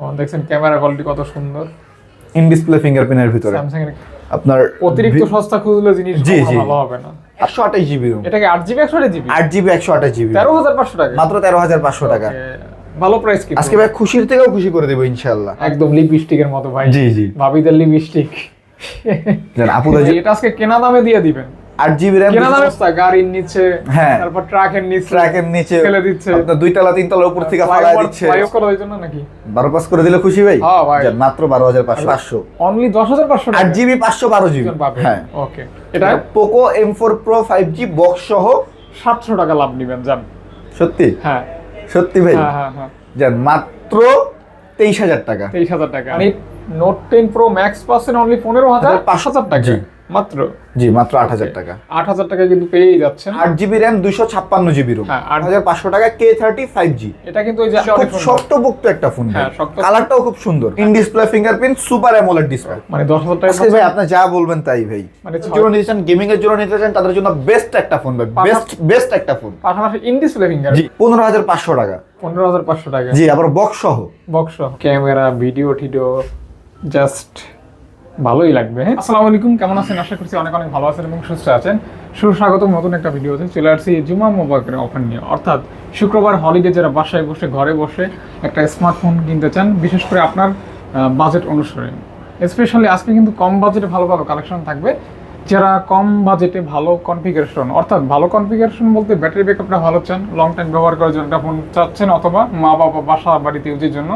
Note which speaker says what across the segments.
Speaker 1: দেখছেন camera quality কত সুন্দর।
Speaker 2: ইন ডিসপ্লে ফিঙ্গারপ্রিন্টের ভিতরে।
Speaker 1: স্যামসাং এর
Speaker 2: আপনার
Speaker 1: অতিরিক্ত সস্তা খুঁজলে জিনিস। ভালো হবে না।
Speaker 2: একশো আঠাশ জিবি রুম
Speaker 1: এটাকে আট জিবি একশো জিবি
Speaker 2: আট জিবি একশো আঠাশ জিবি
Speaker 1: তেরো হাজার পাঁচশো টাকা।
Speaker 2: মাত্র তেরো হাজার পাঁচশো টাকা।
Speaker 1: ভালো প্রাইস কি
Speaker 2: আজকে ভাই খুশির থেকেও খুশি করে দেবো ইনশাল্লাহ
Speaker 1: একদম লিপস্টিকের মতো ভাই।
Speaker 2: জি জি।
Speaker 1: ভাবিদের লিপস্টিক
Speaker 2: জান, আপুদা
Speaker 1: এটা আজকে কেনা দামে দিয়ে দিবেন।
Speaker 2: আট জিবি র্যাম
Speaker 1: গাড়ির নিচে
Speaker 2: হ্যাঁ।
Speaker 1: তারপর ট্রাকের নিচে
Speaker 2: ট্র্যাকের নিচে।
Speaker 1: ফেলে দিচ্ছে।
Speaker 2: আপনার দুই তলা তিন তলার উপর থেকে ফালা দিচ্ছে।
Speaker 1: ফ্লাইওভার করা হয়েছে না নাকি?
Speaker 2: বারো পাস করে দিলে খুশি ভাই?
Speaker 1: হ্যাঁ, ভাই।
Speaker 2: মাত্র বারো হাজার পাঁচশো। পাঁচশো
Speaker 1: অনলি দশ হাজার পাঁচশো
Speaker 2: আট জিবি পাঁচশো বারো জিবি হ্যাঁ।
Speaker 1: ওকে এটা
Speaker 2: Poco M four Pro five G box সহ
Speaker 1: সাতশো টাকা লাভ নিবেন যান।
Speaker 2: সত্যি?
Speaker 1: হ্যাঁ।
Speaker 2: সত্যি ভাই?
Speaker 1: হ্যাঁ হ্যাঁ হ্যাঁ।
Speaker 2: যান মাত্র তেইশ হাজার টাকা।
Speaker 1: তেইশ হাজার টাকা। মানে নোট টেন প্রো ম্যাক্স পাচ্ছেন অনলি পনেরো হাজার পাঁচ হাজার টাকা।
Speaker 2: জি।
Speaker 1: মাত্র?
Speaker 2: জি মাত্র আট হাজার টাকা।
Speaker 1: আট হাজার টাকা কিন্তু পেয়েই যাচ্ছেন।
Speaker 2: আট জিবি র্যাম দুইশো ছাপ্পান্ন জিবি রুম
Speaker 1: হ্যাঁ,
Speaker 2: আট হাজার পাঁচশো টাকা কে থার্টি ফাইভ জি
Speaker 1: এটা কিন্তু ওই যে
Speaker 2: খুব শক্তপোক্ত একটা ফোন
Speaker 1: হ্যাঁ,
Speaker 2: কালারটাও খুব সুন্দর। In display fingerprint super AMOLED display
Speaker 1: মানে দশ হাজার টাকা
Speaker 2: ভাই আপনি যা বলবেন তাই ভাই।
Speaker 1: মানে
Speaker 2: জন্য নিতে চান গেমিং এর জন্য নিতে চান তাদের জন্য বেস্ট একটা ফোন ভাই। বেস্ট বেস্ট একটা ফোন
Speaker 1: পাশাপাশি ইন ডিসপ্লে ফিঙ্গার
Speaker 2: জি পনেরো হাজার পাঁচশো টাকা।
Speaker 1: পনেরো হাজার পাঁচশো টাকা।
Speaker 2: জি আবার বক্স সহ।
Speaker 1: বক্স ক্যামেরা ভিডিও টিডিও জাস্ট ভালোই লাগবে। হ্যাঁ আসসালামু আলাইকুম, কেমন আছেন? আশা করছি অনেক অনেক ভালো আছেন এবং সুস্থ আছেন। সুস্বাগত নতুন একটা ভিডিওতে। চলে আসছি জুমা মোবাইলের অফার নিয়ে। অর্থাৎ শুক্রবার হলিডে যারা বাসায় বসে, ঘরে বসে একটা স্মার্টফোন কিনতে চান, বিশেষ করে আপনার বাজেট অনুসারে। স্পেশালি আজকে কিন্তু কম বাজেটে ভালো ভালো কালেকশন থাকবে। যারা কম বাজেটে ভালো কনফিগারেশন অর্থাৎ ভালো কনফিগারেশন বলতে ব্যাটারি ব্যাকআপটা ভালো চান লং টাইম ব্যবহার করার জন্য একটা ফোন চাচ্ছেন অথবা মা বাবা বাসা বাড়িতে ইউজের জন্য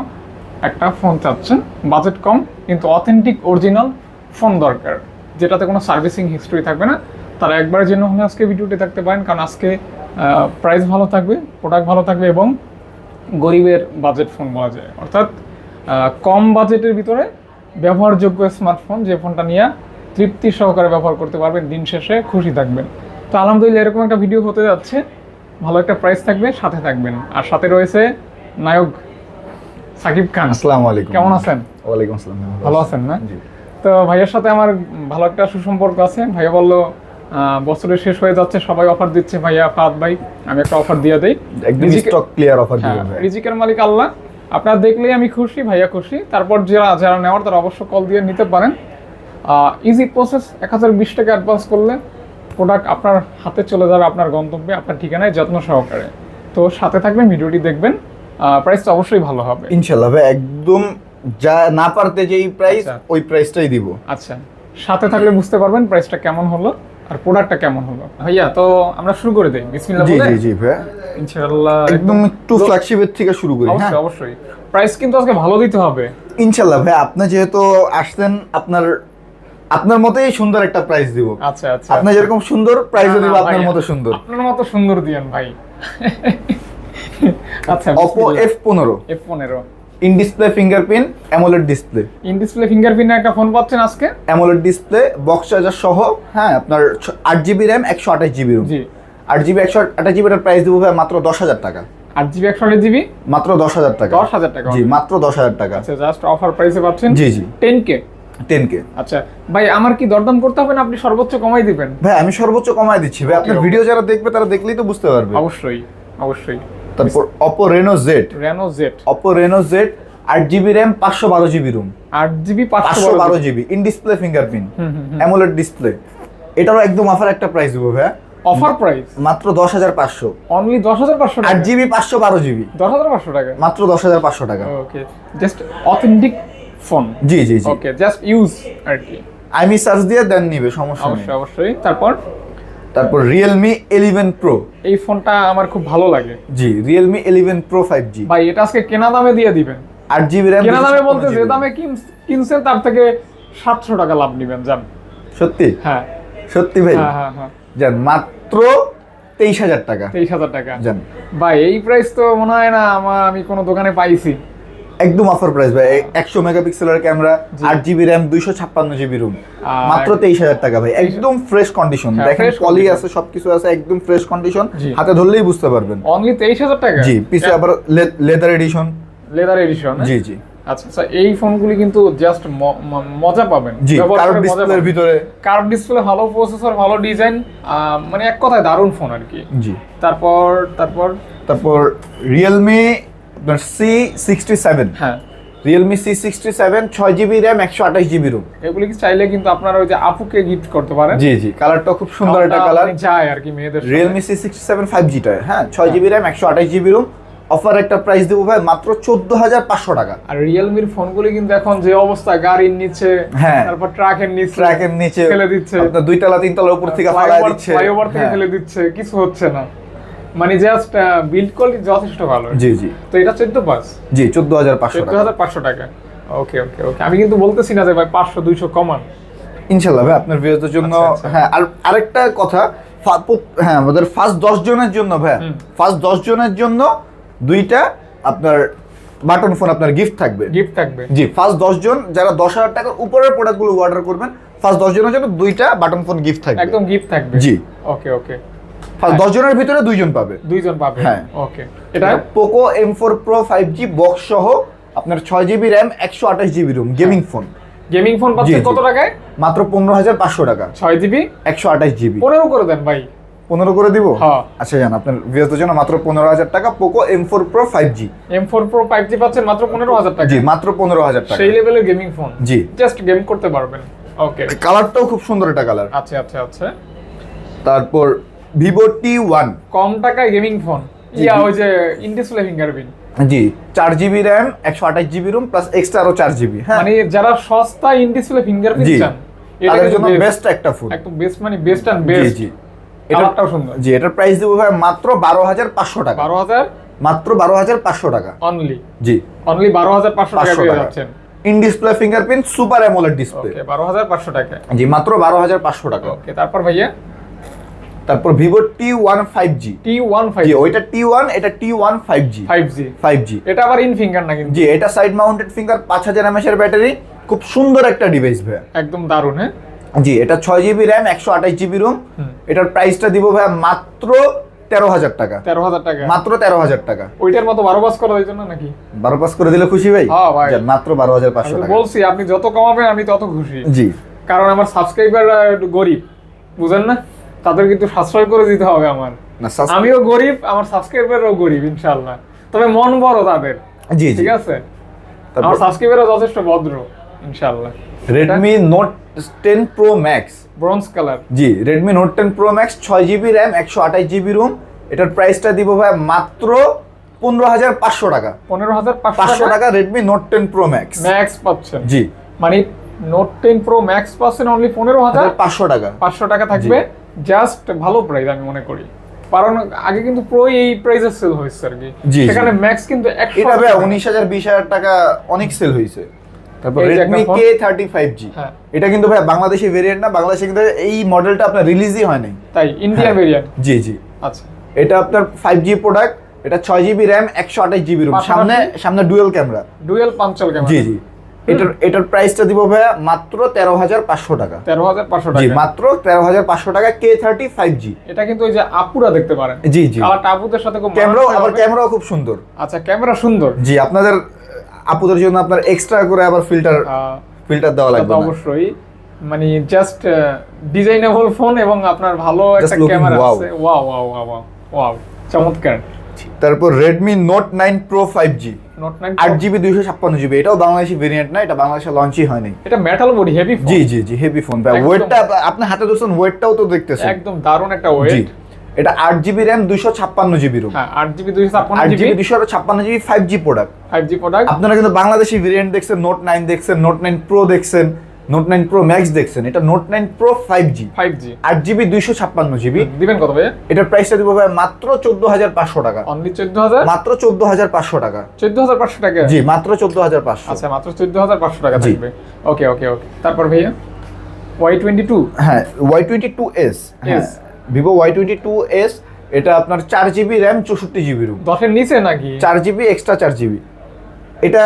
Speaker 1: একটা ফোন চাচ্ছেন, বাজেট কম, কিন্তু অথেন্টিক অরিজিনাল ফোন দরকার, যেটাতে কোনো সার্ভিসিং হিস্ট্রি থাকবে না। তারা একবার জন্য হলে আজকে ভিডিওটি থাকতে পারেন, কারণ আজকে প্রাইস ভালো থাকবে প্রোডাক্ট ভালো থাকবে এবং গরিবের বাজেট ফোন বলা যায়। অর্থাৎ কম বাজেটের ভিতরে ব্যবহারযোগ্য স্মার্টফোন যে ফোনটা নিয়ে তৃপ্তি সহকারে ব্যবহার করতে পারবেন, দিন শেষে খুশি থাকবেন। তো আলহামদুলিল্লাহ এরকম একটা ভিডিও হতে যাচ্ছে। ভালো একটা প্রাইস থাকবে, সাথে থাকবেন। আর সাথে রয়েছে নায়ক সাকিব খান
Speaker 2: আসসালামু আলাইকুম।
Speaker 1: কেমন আছেন?
Speaker 2: ওয়ালাইকুম আসসালাম
Speaker 1: ভালো আছেন? না?
Speaker 2: জি।
Speaker 1: তো ভাইয়ের সাথে আমার ভালো একটা সুসম্পর্ক আছে। ভাইয়া বলল বছরের শেষ হয়ে যাচ্ছে সবাই অফার দিচ্ছে ভাইয়া ফাদ ভাই আমি একটা অফার দিয়ে দেই।
Speaker 2: একদম স্টক ক্লিয়ার অফার দিবেন ভাই
Speaker 1: রিজিকের মালিক আল্লাহ। আপনারা দেখলেই আমি খুশি ভাইয়া খুশি। তারপর যারা যারা নেওয়ার তারা অবশ্য কল দিয়ে নিতে পারেন। ইজি প্রসেস এক হাজার বিশ টাকা অ্যাডভান্স করলে প্রোডাক্ট আপনার হাতে চলে যাবে আপনার গন্তব্যে আপনার ঠিকানায় যত্ন সহকারে। তো সাথে থাকবেন ভিডিওটি দেখবেন। প্রাইসটা অবশ্যই ভালো হবে।
Speaker 2: ইনশাল্লাহ ভাই একদম যা না পারতে যেই প্রাইস
Speaker 1: আচ্ছা।
Speaker 2: ওই প্রাইসটাই দিব।
Speaker 1: আচ্ছা। সাথে থাকলে বুঝতে পারবেন প্রাইসটা কেমন হলো আর প্রোডাক্টটা কেমন হলো। ভাইয়া তো আমরা শুরু করে দেই। বিসমিল্লাহ
Speaker 2: জি
Speaker 1: বলে?
Speaker 2: জি জি ভাই
Speaker 1: ইনশাআল্লাহ
Speaker 2: একদম একটু ফ্ল্যাগশিপের থেকে শুরু করি হ্যাঁ।
Speaker 1: অবশ্যই প্রাইস কিন্তু আজকে ভালো দিতে হবে।
Speaker 2: ইনশাল্লাহ ভাই আপনি যেহেতু আসছেন আপনার আপনার মতোই সুন্দর একটা প্রাইস দিব।
Speaker 1: আচ্ছা আচ্ছা।
Speaker 2: আপনি যেরকম সুন্দর প্রাইসও
Speaker 1: না,
Speaker 2: দিব আপনার মতো সুন্দর।
Speaker 1: আপনার মতো সুন্দর দিয়েন ভাই। আচ্ছা
Speaker 2: Oppo F15
Speaker 1: এফ পনেরো।
Speaker 2: In display fingerprint AMOLED display
Speaker 1: in display fingerprint একটা ফোন পাচ্ছেন আজকে?
Speaker 2: অ্যামোলেড ডিসপ্লে বক্স চার্জার সহ হ্যাঁ আপনার আট জিবি র্যাম একশো আঠাশ জিবি রুম
Speaker 1: জি।
Speaker 2: আট জিবি একশো আঠাশ জিবিটার প্রাইস দেবো ভাই মাত্র দশ হাজার টাকা।
Speaker 1: আট জিবি একশো আট জিবি
Speaker 2: মাত্র দশ হাজার টাকা।
Speaker 1: দশ হাজার টাকা।
Speaker 2: জি মাত্র দশ হাজার টাকা।
Speaker 1: আচ্ছা জাস্ট অফার প্রাইসে পাচ্ছেন
Speaker 2: জি জি।
Speaker 1: টেন কে
Speaker 2: টেন কে
Speaker 1: আচ্ছা ভাই আমার কি দরদাম করতে হবে না আপনি সর্বোচ্চ কমাই দিবেন?
Speaker 2: ভাই আমি সর্বোচ্চ কমায় দিচ্ছি। ভাই আপনার. ভিডিও যারা দেখবে তারা দেখলেই তো বুঝতে পারবে।
Speaker 1: অবশ্যই অবশ্যই।
Speaker 2: তারপর Oppo Reno Z
Speaker 1: Reno Z
Speaker 2: Oppo Reno Z আট জিবি র্যাম পাঁচশো বারো জিবি রুম
Speaker 1: আট জিবি
Speaker 2: পাঁচশো বারো GB in display fingerprint. AMOLED display এটারও একদম অফার একটা প্রাইস দেবো ভাই
Speaker 1: অফার প্রাইস
Speaker 2: মাত্র দশ হাজার পাঁচশো।
Speaker 1: অনলি দশ হাজার পাঁচশো
Speaker 2: আট জিবি পাঁচশো বারো জিবি
Speaker 1: দশ হাজার পাঁচশো টাকা?
Speaker 2: মাত্র দশ হাজার পাঁচশো টাকা।
Speaker 1: ওকে জাস্ট অথেন্টিক ফোন
Speaker 2: জি জি জি।
Speaker 1: ওকে জাস্ট ইউজ আর কি।
Speaker 2: আমি সার্চ দিয়ে দেন নিবে সমস্যা নেই।
Speaker 1: অবশ্যই অবশ্যই। তারপর?
Speaker 2: তারপর রিয়েলমি ইলেভেন প্রো
Speaker 1: এই ফোনটা আমার খুব ভালো লাগে।
Speaker 2: জি Realme eleven Pro five G
Speaker 1: ভাই এটা আজকে কেনা দামে দিয়ে দিবেন।
Speaker 2: আট জিবি র্যাম
Speaker 1: কেনা দামে বলতে যে দামে কিনছেন তার থেকে সাতশো টাকা লাভ নিবেন যান।
Speaker 2: সত্যি?
Speaker 1: হ্যাঁ।
Speaker 2: সত্যি ভাই?
Speaker 1: হ্যাঁ হ্যাঁ হ্যাঁ।
Speaker 2: যান মাত্র তেইশ হাজার টাকা।
Speaker 1: তেইশ হাজার টাকা।
Speaker 2: যান।
Speaker 1: ভাই এই প্রাইস তো মনে হয় না আমার আমি কোনো দোকানে পাইছি।
Speaker 2: একদম অফার প্রাইস ভাই। একশো মেগাপিক্সেলের ক্যামেরা। আট জিবি র্যাম দুইশো ছাপ্পান্ন জিবি রুম মাত্র তেইশ হাজার টাকা ভাই। একদম ফ্রেশ কন্ডিশন
Speaker 1: হ্যাঁ,
Speaker 2: দেখেন
Speaker 1: fresh
Speaker 2: পলি
Speaker 1: condition।
Speaker 2: আছে সবকিছু আছে একদম ফ্রেশ কন্ডিশন হাতে ধরলেই বুঝতে পারবেন।
Speaker 1: অনলি তেইশ হাজার টাকা?
Speaker 2: জি পিছে আবার লেদার এডিশন
Speaker 1: লেদার এডিশন
Speaker 2: জি জি।
Speaker 1: আচ্ছা আচ্ছা এই ফোনগুলি কিন্তু জাস্ট মজা পাবেন।
Speaker 2: জি কার্ভ ডিসপ্লের ভিতরে।
Speaker 1: কার্ভ ডিসপ্লে ভালো প্রসেসর ভালো ডিজাইন মানে এক কথায় দারুণ ফোন আর কি।
Speaker 2: জি।
Speaker 1: তারপর তারপর?
Speaker 2: তারপর রিয়েলমি আপনার সি সিক্সটি সেভেন
Speaker 1: হ্যাঁ।
Speaker 2: রিয়েলমি সি সিক্সটি সেভেন ছয় জিবি র্যাম একশো আঠাশ জিবি রুম
Speaker 1: এগুলি কি চাইলে কিন্তু আপনারা ওই যে আপুকে গিফট করতে পারেন?
Speaker 2: জি জি কালারটা খুব সুন্দর একটা কালার।
Speaker 1: যায় আর কি মেয়েদের
Speaker 2: Realme C sixty seven five জিটা হ্যাঁ ছয় জিবি র্যাম একশো আঠাশ জিবি রুম অফার একটা প্রাইস দেবো ভাই মাত্র চোদ্দ হাজার পাঁচশো টাকা।
Speaker 1: আর রিয়েলমির ফোনগুলি কিন্তু এখন যে অবস্থা গাড়ির নিচে
Speaker 2: হ্যাঁ।
Speaker 1: তারপর ট্রাকের নিচে
Speaker 2: ট্র্যাকের নিচে
Speaker 1: ফেলে দিচ্ছে।
Speaker 2: আপনার দুইতলা তিনতলার উপর থেকে ফালাই
Speaker 1: ফ্লাইওভার
Speaker 2: দিচ্ছে।
Speaker 1: ফ্লাইওভার থেকে
Speaker 2: হ্যাঁ।
Speaker 1: ফেলে দিচ্ছে কিছু হচ্ছে না। মানে জাস্ট বিল্ড কোয়ালিটি যথেষ্ট ভালো।
Speaker 2: জি জি।
Speaker 1: তো এটা চোদ্দ পাঁচ।
Speaker 2: জি চোদ্দ হাজার পাঁচশো
Speaker 1: চোদ্দ
Speaker 2: টাকা।
Speaker 1: হাজার পাঁচশো টাকা। ওকে ওকে ওকে আমি কিন্তু বলতেছি না যে ভাই পাঁচশো দুইশো কমান।
Speaker 2: ইনশাল্লাহ ভাই আপনার ভিউয়ারদের জন্য
Speaker 1: আচ্ছা, আচ্ছা।
Speaker 2: হ্যাঁ আর আরেকটা কথা হ্যাঁ আমাদের ফার্স্ট দশ জনের জন্য ভাই ফার্স্ট দশ জনের জন্য দুইটা আপনার বাটন ফোন আপনার গিফট থাকবে।
Speaker 1: গিফট থাকবে।
Speaker 2: জি ফার্স্ট দশ জন যারা দশ হাজার টাকার উপরের প্রোডাক্টগুলো অর্ডার করবেন ফার্স্ট দশ জনের জন্য দুইটা বাটন ফোন গিফট থাকবে।
Speaker 1: একদম গিফট থাকবে।
Speaker 2: জি।
Speaker 1: ওকে ওকে
Speaker 2: দশ জনের ভিতরে দুইজন পাবে।
Speaker 1: দুইজন পাবে।
Speaker 2: হ্যাঁ।
Speaker 1: ওকে এটা
Speaker 2: Poco M four Pro five G box সহ আপনার ছয় জিবি র্যাম একশো আঠাশ GB ROM gaming phone
Speaker 1: gaming phone পাচ্ছে। কত টাকায়?
Speaker 2: মাত্র পনেরো হাজার পাঁচশো টাকা।
Speaker 1: ছয় জিবি
Speaker 2: একশো আঠাশ জিবি
Speaker 1: পনেরো করে দেন ভাই।
Speaker 2: পনেরো করে দিব?
Speaker 1: হ্যাঁ।
Speaker 2: আচ্ছা জান আপনার ভিউয়ারদের জন্য মাত্র পনেরো হাজার টাকা Poco M four Pro five G
Speaker 1: M four Pro five G পাচ্ছেন মাত্র পনেরো হাজার টাকা।
Speaker 2: জি মাত্র পনেরো হাজার টাকা।
Speaker 1: সেই লেভেলের গেমিং ফোন
Speaker 2: জি।
Speaker 1: জাস্ট গেম করতে পারবেন। ওকে
Speaker 2: কালারটাও খুব সুন্দর একটা কালার
Speaker 1: আচ্ছা আচ্ছা আচ্ছা।
Speaker 2: তারপর ভিভো টি ওয়ান
Speaker 1: কম টাকায় গেমিং ফোন ইয়া। ওই যে ইনডিসপ্লে ফিঙ্গারপ্রিন্ট
Speaker 2: জি চার জিবি র্যাম একশো আঠাশ জিবি রুম প্লাস এক্সট্রা আরও চার জিবি হ্যাঁ।
Speaker 1: মানে যারা সস্তা ইনডিসপ্লে ফিঙ্গারপ্রিন্ট চান
Speaker 2: তাদের জন্য বেস্ট একটা ফোন
Speaker 1: একদম বেস্ট মানে বেস্ট অ্যান্ড বেস্ট
Speaker 2: জি।
Speaker 1: কালারটাও সুন্দর।
Speaker 2: জি এটার প্রাইস দেবো ভাই মাত্র বারো হাজার পাঁচশো টাকা।
Speaker 1: বারো হাজার?
Speaker 2: মাত্র বারো হাজার পাঁচশো টাকা।
Speaker 1: অনলি
Speaker 2: জি।
Speaker 1: অনলি বারো হাজার পাঁচশো টাকা পেয়ে যাচ্ছেন।
Speaker 2: In display fingerprint super AMOLED display
Speaker 1: okay বারো হাজার পাঁচশো টাকা।
Speaker 2: জি মাত্র বারো হাজার পাঁচশো টাকা।
Speaker 1: ওকে তারপর ভাইয়া?
Speaker 2: তারপর Vivo T one five G
Speaker 1: T one five
Speaker 2: G ওইটা টি ওয়ান এটা T one five G
Speaker 1: five G
Speaker 2: five G
Speaker 1: এটা আবার ইন ফিঙ্গার না কিন্তু?
Speaker 2: জি এটা সাইড মাউন্টেড ফিঙ্গার পাঁচ হাজার এমএসের ব্যাটারি খুব সুন্দর একটা ডিভাইস ভাই
Speaker 1: একদম দারুণ হ্যাঁ?
Speaker 2: জি এটা ছয় জিবি র্যাম একশো আঠাশ জিবি রুম। এটার প্রাইসটা দিব ভাই মাত্র তেরো হাজার টাকা।
Speaker 1: তেরো হাজার টাকা।
Speaker 2: মাত্র তেরো হাজার টাকা।
Speaker 1: ওইটার মতো বারো বাস করা হয়েছে না নাকি?
Speaker 2: বারো পাস করে দিলে খুশি ভাই?
Speaker 1: হ্যাঁ
Speaker 2: মাত্র বারো হাজার পাঁচশো
Speaker 1: বলছি আপনি যত কমাবেন আমি তত খুশি।
Speaker 2: জি।
Speaker 1: কারণ আমার সাবস্ক্রাইবার গরিব। বুঝেন না? তাদের কিন্তু সাশ্রয় করে দিতে হবে আমার। আমিও গরিব আমার সাবস্ক্রাইবারও গরিব ইনশাল্লাহ তবে মন বড় তাদের।
Speaker 2: জি
Speaker 1: ঠিক আছে? আমার সাবস্ক্রাইবারও যথেষ্ট ভদ্র ইনশাল্লাহ
Speaker 2: Redmi Note ten Pro Max
Speaker 1: bronze colour
Speaker 2: জি Redmi Note ten Pro Max ছয় জিবি র্যাম একশো আঠাশ জিবি রুম এটার প্রাইসটা দিব ভাই মাত্র পনেরো হাজার পাঁচশো টাকা।
Speaker 1: পনেরো হাজার
Speaker 2: পাঁচশো
Speaker 1: টাকা?
Speaker 2: Redmi Note ten Pro Max
Speaker 1: Max পাচ্ছেন।
Speaker 2: জি।
Speaker 1: মানে নোট টেন প্রো ম্যাক্স পাচ্ছেন অনলি পনেরো হাজার
Speaker 2: পাঁচশো টাকা।
Speaker 1: পাঁচশো টাকা থাকবে। জাস্ট ভালো প্রাইস আমি মনে করি। কারণ আগে কিন্তু প্রো এই প্রাইসে সেল হয়েছে আর কি। সেখানে ম্যাক্স কিন্তু
Speaker 2: এটা ভাই উনিশ হাজার বিশ হাজার টাকা অনেক সেল হয়েছে। তারপর ফাইভ জি
Speaker 1: হ্যাঁ।
Speaker 2: এটা কিন্তু ভাই বাংলাদেশি ভেরিয়েন্ট না বাংলাদেশে কিন্তু এই মডেলটা আপনার রিলিজই হয় নাই।
Speaker 1: তাই ইন্ডিয়ান। ভেরিয়েন্ট
Speaker 2: জি জি।
Speaker 1: আচ্ছা।
Speaker 2: এটা আপনার ফাইভ জি প্রোডাক্ট এটা ছয় জিবি র্যাম একশো আঠাশ জিবি রুম সামনে সামনে dual camera
Speaker 1: dual punch hole camera
Speaker 2: জি জি। এটার এটার প্রাইসটা দিব ভাইয়া মাত্র তেরো হাজার পাঁচশো টাকা।
Speaker 1: তেরো হাজার পাঁচশো টাকা।
Speaker 2: মাত্র তেরো হাজার পাঁচশো টাকা কে থার্টি ফাইভ জি
Speaker 1: এটা কিন্তু ওই যে আপুরা দেখতে পারেন।
Speaker 2: জি জি।
Speaker 1: আপুদের সাথে
Speaker 2: ক্যামেরাও আবার ক্যামেরাও খুব সুন্দর।
Speaker 1: আচ্ছা ক্যামেরা সুন্দর।
Speaker 2: জি আপনাদের আপুদের জন্য আপনার এক্সট্রা করে আবার ফিল্টার ফিল্টার দেওয়া লাগবে
Speaker 1: অবশ্যই। মানে জাস্ট ডিজাইনেবল ফোন এবং আপনার ভালো একটা ক্যামেরা. আছে। ওয়াও ওয়াও ওয়াও ওয়াও চমৎকার।
Speaker 2: তারপর Redmi Note nine Pro five G
Speaker 1: Note nine
Speaker 2: আট জিবি দুইশো ছাপ্পান্ন জিবি। এটাও বাংলাদেশি ভেরিয়েন্ট না এটা বাংলাদেশে লঞ্চই হয়নি।
Speaker 1: এটা মেটাল বডি হেভি
Speaker 2: জি জি জি হেভি ফোন
Speaker 1: একদম।
Speaker 2: ওয়েটটা আপনি হাতে ধরছেন ওয়েটটাও তো দেখতেছেন।
Speaker 1: একদম দারুণ একটা ওয়েট
Speaker 2: এটা আট জিবি র্যাম দুইশো ছাপ্পান্ন জিবি রুম
Speaker 1: হ্যাঁ আট জিবি দুইশো ছাপ্পান্ন জিবি।
Speaker 2: দুইশো ছাপ্পান্ন GB five G product
Speaker 1: five G product
Speaker 2: আপনারা কিন্তু বাংলাদেশি ভেরিয়েন্ট দেখছেন নোট নাইন দেখছেন নোট নাইন প্রো দেখছেন। নোট নাইন প্রো ম্যাক্স দেখছেন এটা Note nine Pro five G
Speaker 1: five G
Speaker 2: আট জিবি দুইশো ছাপ্পান্ন জিবি
Speaker 1: দিবেন কত ভাইয়া?
Speaker 2: এটার প্রাইসটা দিব ভাই মাত্র চোদ্দ হাজার পাঁচশো টাকা।
Speaker 1: অনলি চোদ্দ হাজার?
Speaker 2: মাত্র চোদ্দ হাজার পাঁচশো টাকা।
Speaker 1: চোদ্দ হাজার পাঁচশো টাকা?
Speaker 2: জি মাত্র চোদ্দ হাজার পাঁচশো।
Speaker 1: আচ্ছা মাত্র চোদ্দ হাজার পাঁচশো টাকা। থাকবে। ওকে ওকে ওকে তারপর ভাইয়া? ওয়াই টোয়েন্টি টু
Speaker 2: হ্যাঁ ওয়াই টোয়েন্টি টু এস হ্যাঁ Vivo Y twenty two S এটা আপনার চার জিবি র্যাম চৌষট্টি জিবি রুম
Speaker 1: দশের নিচে নাকি?
Speaker 2: চার জিবি এক্সট্রা চার জিবি এটা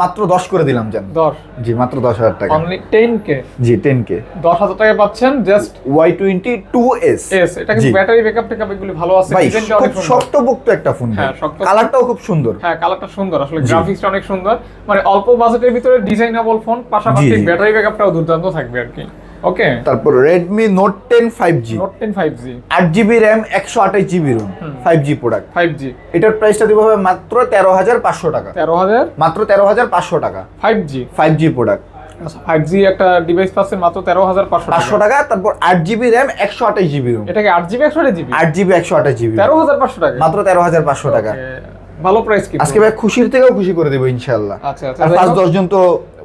Speaker 2: মাত্র দশ করে দিলাম জান।
Speaker 1: দশ।
Speaker 2: জি মাত্র দশ হাজার টাকা।
Speaker 1: অনলি টেন কে
Speaker 2: জি টেন কে
Speaker 1: দশ হাজার টাকা পাচ্ছেন just
Speaker 2: Y twenty two S
Speaker 1: S এটা কিন্তু ব্যাটারি ব্যাকআপ টেকআপ এগুলি ভালো আছে।
Speaker 2: ভাই খুব শক্তপোক্ত একটা ফোন
Speaker 1: হ্যাঁ, শক্ত।
Speaker 2: কালারটাও খুব সুন্দর।
Speaker 1: হ্যাঁ কালারটা সুন্দর। আসলে গ্রাফিক্সটা অনেক সুন্দর। মানে অল্প বাজেটের ভিতরে ডিজাইনেবল ফোন পাশাপাশি। ব্যাটারি ব্যাকআপটাও দুর্দান্ত থাকবে আর কি। ওকে
Speaker 2: তারপর Redmi Note ten five G
Speaker 1: Note ten five G
Speaker 2: আট জিবি র্যাম একশো আঠাশ GB ROM five G product
Speaker 1: five G
Speaker 2: এটার প্রাইসটা দিব হবে মাত্র তেরো হাজার পাঁচশো টাকা।
Speaker 1: তেরো হাজার?
Speaker 2: মাত্র তেরো হাজার পাঁচশো টাকা।
Speaker 1: Five G
Speaker 2: five G product
Speaker 1: five G একটা ডিভাইস পাচ্ছেন মাত্র তেরো হাজার পাঁচশো
Speaker 2: টাকা। তারপর আট জিবি র্যাম একশো আঠাশ জিবি
Speaker 1: এটাকে আট জিবি একশো জিবি
Speaker 2: আট জিবি একশো আঠাশ জিবি
Speaker 1: তেরো হাজার পাঁচশো টাকা।
Speaker 2: মাত্র তেরো হাজার পাঁচশো টাকা।
Speaker 1: ভালো প্রাইস কি
Speaker 2: আজকে ভাই খুশির থেকেও খুশি করে দেবো ইনশাল্লাহ
Speaker 1: আচ্ছা, আচ্ছা।
Speaker 2: দশজন তো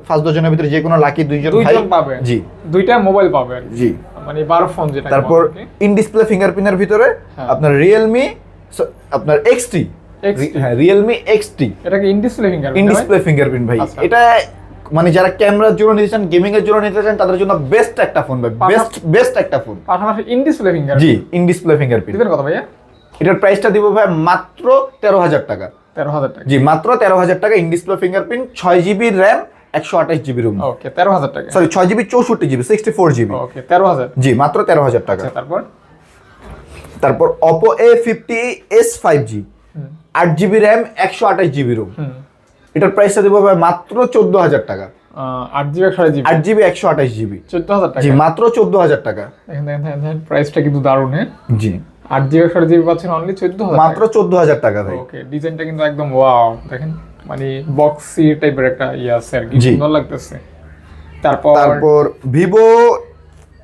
Speaker 2: ফার্স্ট দশজনের ভিতরে যে কোনো লাকি দুইজন ভাই
Speaker 1: দুইজন পাবে।
Speaker 2: জি।
Speaker 1: দুইটা মোবাইল পাবে
Speaker 2: জি।
Speaker 1: মানে বারো ফোন যেটা
Speaker 2: তারপর ইন ডিসপ্লে ফিঙ্গারপ্রিন্টের ভিতরে
Speaker 1: হ্যাঁ।
Speaker 2: আপনার রিয়েলমি আপনার
Speaker 1: XT
Speaker 2: হ্যাঁ রিয়েলমি এক্সটি
Speaker 1: এটাকে in display finger
Speaker 2: in display fingerprint ভাই।
Speaker 1: আচ্ছা।
Speaker 2: এটা মানে যারা ক্যামেরার জন্য নিতে চান গেমিং এর জন্য নিতে চান তাদের জন্য বেস্ট একটা ফোন ভাই। বেস্ট বেস্ট একটা ফোন
Speaker 1: পাশাপাশি ইন ডিসপ্লে ফিঙ্গার
Speaker 2: জি ইন ডিসপ্লে ফিঙ্গারপ্রিন্ট
Speaker 1: দিবেন কত ভাইয়া?
Speaker 2: এটার প্রাইসটা দিব ভাই মাত্র তেরো হাজার টাকা।
Speaker 1: তেরো হাজার টাকা।
Speaker 2: জি মাত্র তেরো হাজার টাকা ইন ডিসপ্লে ফিঙ্গারপ্রিন্ট ছয় জিবি র্যাম একশো আঠাশ জিবি রুম
Speaker 1: ওকে তেরো হাজার টাকা।
Speaker 2: সরি ছয় জিবি চৌষট্টি GB sixty four GB
Speaker 1: okay তেরো হাজার।
Speaker 2: জি মাত্র তেরো হাজার টাকা।
Speaker 1: আচ্ছা তারপর?
Speaker 2: তারপর Oppo A fifty S five G আট জিবি র্যাম একশো আঠাশ জিবি রুম এটার প্রাইসটা দেবো মাত্র চোদ্দ হাজার টাকা।
Speaker 1: আট জিবি একশো জিবি
Speaker 2: আট জিবি একশো আঠাশ জিবি
Speaker 1: চোদ্দ হাজার টাকা।
Speaker 2: জি মাত্র চোদ্দ হাজার টাকা।
Speaker 1: দেখেন দেখেন প্রাইসটা কিন্তু দারুণ হ্যাঁ?
Speaker 2: জি।
Speaker 1: আট জিবি একশো জিবি পাচ্ছেন অনলি চোদ্দ
Speaker 2: মাত্র চোদ্দ হাজার টাকা ভাই।
Speaker 1: ওকে ডিজাইনটা কিন্তু একদম ওয়াও দেখেন। মানে বক্সি টাইপের একটা ইয়ে আছে আর কি সুন্দর লাগতেছে। তারপর
Speaker 2: তারপর ভিভো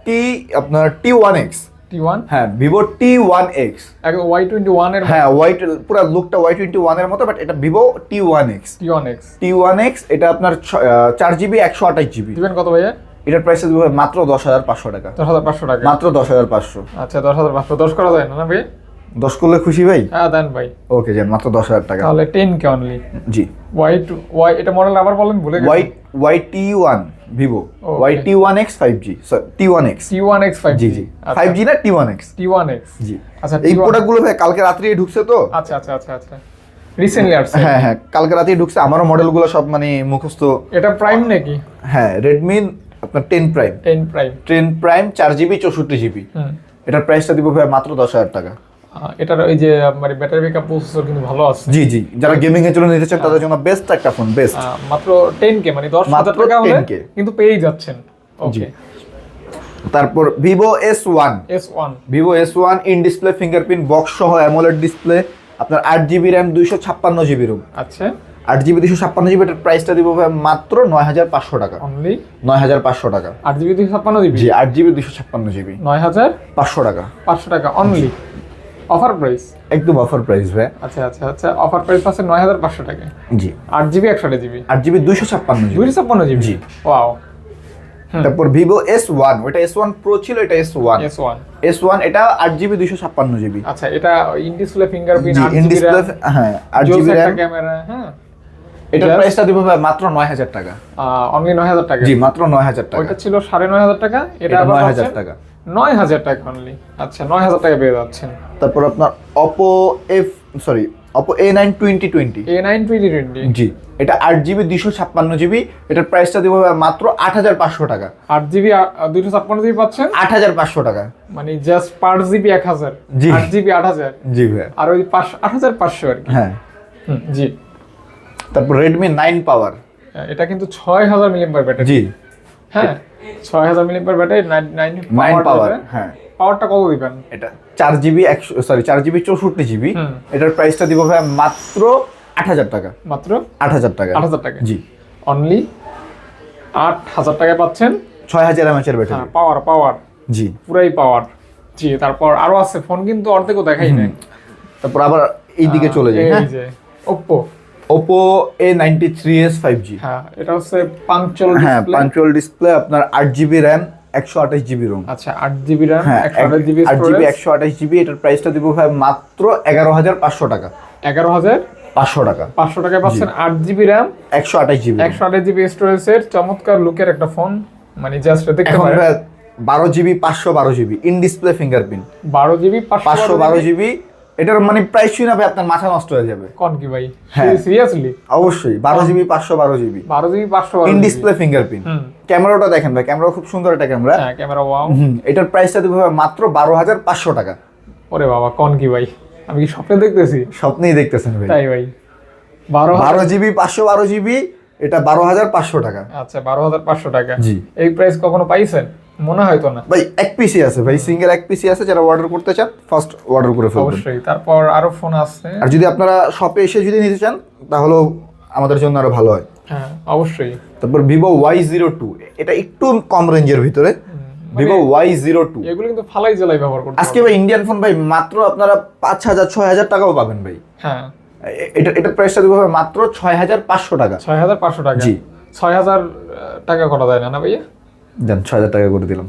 Speaker 2: টি আপনার T one X
Speaker 1: T one
Speaker 2: হ্যাঁ Vivo T one X
Speaker 1: Y twenty ওয়ানের
Speaker 2: হ্যাঁ হোয়াইট পুরো লুকটা ওয়াই টোয়েন্টি ওয়ানের মতো বাট এটা Vivo T one X
Speaker 1: T one X
Speaker 2: T one X এটা আপনার চার জিবি একশো আঠাশ জিবি
Speaker 1: দিবেন কত ভাইয়া?
Speaker 2: এটার প্রাইস মাত্র দশ হাজার পাঁচশো টাকা।
Speaker 1: দশ হাজার পাঁচশো টাকা।
Speaker 2: মাত্র দশ হাজার পাঁচশো।
Speaker 1: আচ্ছা দশ হাজার পাঁচশো দশ করা যায় না না ভাই
Speaker 2: দশ করলে খুশি ভাই?
Speaker 1: হ্যাঁ দেন ভাই।
Speaker 2: ওকে যান মাত্র দশ হাজার টাকা।
Speaker 1: তাহলে টেন কে অনলি
Speaker 2: জি।
Speaker 1: ওয়াই টু ওয়াই এটা মডেল আবার বলেন ভুলে গেছি।
Speaker 2: Y T one Vivo. Y T one X five G T one X
Speaker 1: T one X five
Speaker 2: G জি। ফাইভ জি না T one X
Speaker 1: T one X
Speaker 2: জি।
Speaker 1: আচ্ছা
Speaker 2: এই
Speaker 1: T1
Speaker 2: প্রোডাক্টগুলো ভাই কালকে রাত্রে ঢুকছে তো?
Speaker 1: আচ্ছা আচ্ছা আচ্ছা আচ্ছা। রিসেন্টলি আসছে।
Speaker 2: হ্যাঁ হ্যাঁ কালকে রাতেই ঢুকছে আমারও মডেলগুলো সব মানে মুখস্থ।
Speaker 1: এটা প্রাইম নাকি?
Speaker 2: হ্যাঁ রেডমি আপনার ten Prime
Speaker 1: ten Prime
Speaker 2: ten Prime চার জিবি চৌষট্টি জিবি এটার প্রাইসটা দিব ভাই মাত্র দশ হাজার টাকা।
Speaker 1: এটার ওই যে মানে ব্যাটারি ব্যাকআপ প্রসেসর কিন্তু ভালো আছে।
Speaker 2: জি জি। যারা গেমিং এর জন্য নিতে চান তাদের জন্য বেস্ট একটা ফোন বেস্ট
Speaker 1: মাত্র টেন কে মানে দশ হাজার
Speaker 2: মাত্র
Speaker 1: টাকা হলে কিন্তু পেয়েই যাচ্ছেন। ওকে
Speaker 2: তারপর Vivo S one
Speaker 1: S one
Speaker 2: Vivo S one in display fingerprint box সহ অ্যামোলেড ডিসপ্লে আপনার আট জিবি র্যাম দুইশো ছাপ্পান্ন জিবি রুম
Speaker 1: আচ্ছা।
Speaker 2: আট জিবি দুইশো ছাপ্পান্ন জিবি এটার প্রাইসটা দিব ভাই মাত্র নয় হাজার পাঁচশো টাকা।
Speaker 1: অনলি
Speaker 2: নয় হাজার পাঁচশো টাকা।
Speaker 1: আট জিবি দুইশো ছাপ্পান্ন জিবি
Speaker 2: জি আট জিবি দুইশো ছাপ্পান্ন জিবি
Speaker 1: নয় হাজার?
Speaker 2: পাঁচশো টাকা।
Speaker 1: পাঁচশো টাকা অনলি অফার প্রাইস
Speaker 2: একদম অফার প্রাইস ভাই।
Speaker 1: আচ্ছা আচ্ছা আচ্ছা অফার প্রাইস আছে নয় হাজার পাঁচশো টাকা।
Speaker 2: জি।
Speaker 1: আট জিবি একশো জিবি?
Speaker 2: আট জিবি দুইশো ছাপ্পান্ন জিবি।
Speaker 1: দুইশো ছাপ্পান্ন জিবি?
Speaker 2: জি।
Speaker 1: ওয়াও
Speaker 2: তারপর ভিভো এস ওয়ান ওটা এস ওয়ান প্রো ছিল এটা S one
Speaker 1: S one
Speaker 2: S one এটা আট জিবি দুইশো ছাপ্পান্ন জিবি।
Speaker 1: আচ্ছা এটা in display fingerprint
Speaker 2: in display হ্যাঁ আট জিবি
Speaker 1: ক্যামেরা হ্যাঁ।
Speaker 2: এটার প্রাইসটা দিব ভাই মাত্র নয় হাজার টাকা।
Speaker 1: অনলি নয় হাজার টাকা।
Speaker 2: জি মাত্র নয় হাজার টাকা।
Speaker 1: ওইটা ছিল সাড়ে নয় হাজার টাকা এটা
Speaker 2: এটা
Speaker 1: আবার
Speaker 2: 9,000 টাকা।
Speaker 1: নয় হাজার টাকা অনলি আচ্ছা নয় হাজার টাকা পেয়ে যাচ্ছেন
Speaker 2: তারপর আপনার Oppo F sorry Oppo A nine twenty twenty
Speaker 1: A nine twenty twenty
Speaker 2: জি এটা আট জিবি দুইশো ছাপ্পান্ন জিবি। এটার প্রাইসটা দিব মাত্র আট হাজার পাঁচশো টাকা।
Speaker 1: আট জিবি দুইশো ছাপ্পান্ন জিবি পাচ্ছেন?
Speaker 2: আট হাজার পাঁচশো টাকা।
Speaker 1: মানে জাস্ট পার জিবি এক হাজার।
Speaker 2: জি।
Speaker 1: আট জিবি আট হাজার।
Speaker 2: জি ভাই
Speaker 1: আর ওই পাঁচশো আট হাজার পাঁচশো আর কি।
Speaker 2: হ্যাঁ।
Speaker 1: জি।
Speaker 2: তারপর রেডমি নাইন পাওয়ার
Speaker 1: এটা কিন্তু ছয় হাজার মিলিয়াম ব্যাটারি
Speaker 2: জি।
Speaker 1: হ্যাঁ। ছয় হাজার battery nine nine
Speaker 2: nine power হ্যাঁ।
Speaker 1: পাওয়ারটা কত দিবেন?
Speaker 2: এটা চার জিবি একশো সরি চার জিবি চৌষট্টি জিবি এটার প্রাইসটা দিব ভাই মাত্র আট হাজার টাকা।
Speaker 1: মাত্র
Speaker 2: আট হাজার টাকা।
Speaker 1: আট হাজার টাকা।
Speaker 2: জি।
Speaker 1: অনলি আট হাজার টাকায় পাচ্ছেন?
Speaker 2: ছয় হাজার এমএচের ব্যাটারি
Speaker 1: পাওয়ার পাওয়ার
Speaker 2: জি।
Speaker 1: পুরাই পাওয়ার জি তারপর আরও আছে ফোন কিন্তু অর্ধেকও দেখাই নাই।
Speaker 2: তারপর আবার এই দিকে চলে যাই হ্যাঁ।
Speaker 1: Oppo
Speaker 2: Oppo A ninety three S five G
Speaker 1: হ্যাঁ এটা হচ্ছে পাঞ্চল
Speaker 2: হ্যাঁ পাঞ্চুয়াল ডিসপ্লে আপনার আট জিবি র্যাম একশো আঠাশ জিবি রোম
Speaker 1: আচ্ছা আট জিবি র্যাম একশো আঠাশ জিবি
Speaker 2: আট জিবি একশো আঠাশ জিবি এটার প্রাইসটা দিব ভাই মাত্র এগারো হাজার পাঁচশো টাকা।
Speaker 1: এগারো হাজার
Speaker 2: পাঁচশো টাকা।
Speaker 1: পাঁচশো টাকায় পাচ্ছেন আট জিবি র্যাম
Speaker 2: একশো আঠাশ জিবি
Speaker 1: একশো আঠাশ জিবি স্টোরেজের চমৎকার লুকের একটা ফোন মানে জাস্ট দেখতে পারেন।
Speaker 2: বারো জিবি পাঁচশো বারো জিবি ইন ডিসপ্লে ফিঙ্গারপ্রিন্ট
Speaker 1: বারো জিবি
Speaker 2: পাঁচশো বারো জিবি এটার মানে প্রাইস শুনে ভাই আপনার মাথা নষ্ট হয়ে যাবে।
Speaker 1: কোন কি ভাই?
Speaker 2: হ্যাঁ।
Speaker 1: সিরিয়াসলি
Speaker 2: অবশ্যই বারো জিবি পাঁচশো বারো জিবি
Speaker 1: বারো জিবি পাঁচশো
Speaker 2: ইন ডিসপ্লে ফিঙ্গারপ্রিন্ট ক্যামেরাটা দেখেন ভাই ক্যামেরা খুব সুন্দর একটা ক্যামেরা।
Speaker 1: হ্যাঁ ক্যামেরা ওয়াও
Speaker 2: এটার প্রাইসটা দিব ভাই মাত্র বারো হাজার পাঁচশো টাকা।
Speaker 1: ওরে বাবা কোন কি ভাই? আমি কি স্বপ্নে দেখতেছি?
Speaker 2: স্বপ্নেই দেখতেছেন ভাই।
Speaker 1: তাই ভাই। বারো
Speaker 2: বারো জিবি পাঁচশো বারো জিবি এটা বারো হাজার পাঁচশো টাকা।
Speaker 1: আচ্ছা বারো হাজার পাঁচশো টাকা।
Speaker 2: জি।
Speaker 1: এই প্রাইস কখনো পাইছেন? মনে হয় তো না।
Speaker 2: ভাই এক পিসি আছে ভাই সিঙ্গেল এক পিসি আছে যারা অর্ডার করতে চান ফার্স্ট অর্ডার করে ফেলবেন।
Speaker 1: অবশ্যই তারপর আরও ফোন আছে।
Speaker 2: আর যদি আপনারা শপে এসে যদি নিতে চান তাহলেও আমাদের জন্য আরও ভালো হয়।
Speaker 1: হ্যাঁ অবশ্যই।
Speaker 2: তারপর ভিভো ওয়াই জিরো টু এটা একটু কম রেঞ্জের ভিতরে। ভিভো ওয়াই জিরো টু
Speaker 1: এগুলো কিন্তু ফালাই জেলায় ব্যবহার করতে
Speaker 2: আজকে ভাই ইন্ডিয়ান ফোন ভাই মাত্র আপনারা পাঁচ হাজার ছয় হাজার টাকাও পাবেন ভাই।
Speaker 1: হ্যাঁ।
Speaker 2: এটা এটার প্রাইসটা দেবো মাত্র ছয় হাজার পাঁচশো টাকা।
Speaker 1: ছয় হাজার পাঁচশো টাকা।
Speaker 2: জি।
Speaker 1: ছয় হাজার টাকা করা যায় না না ভাইয়া?
Speaker 2: দেন ছয় হাজার টাকা করে দিলাম।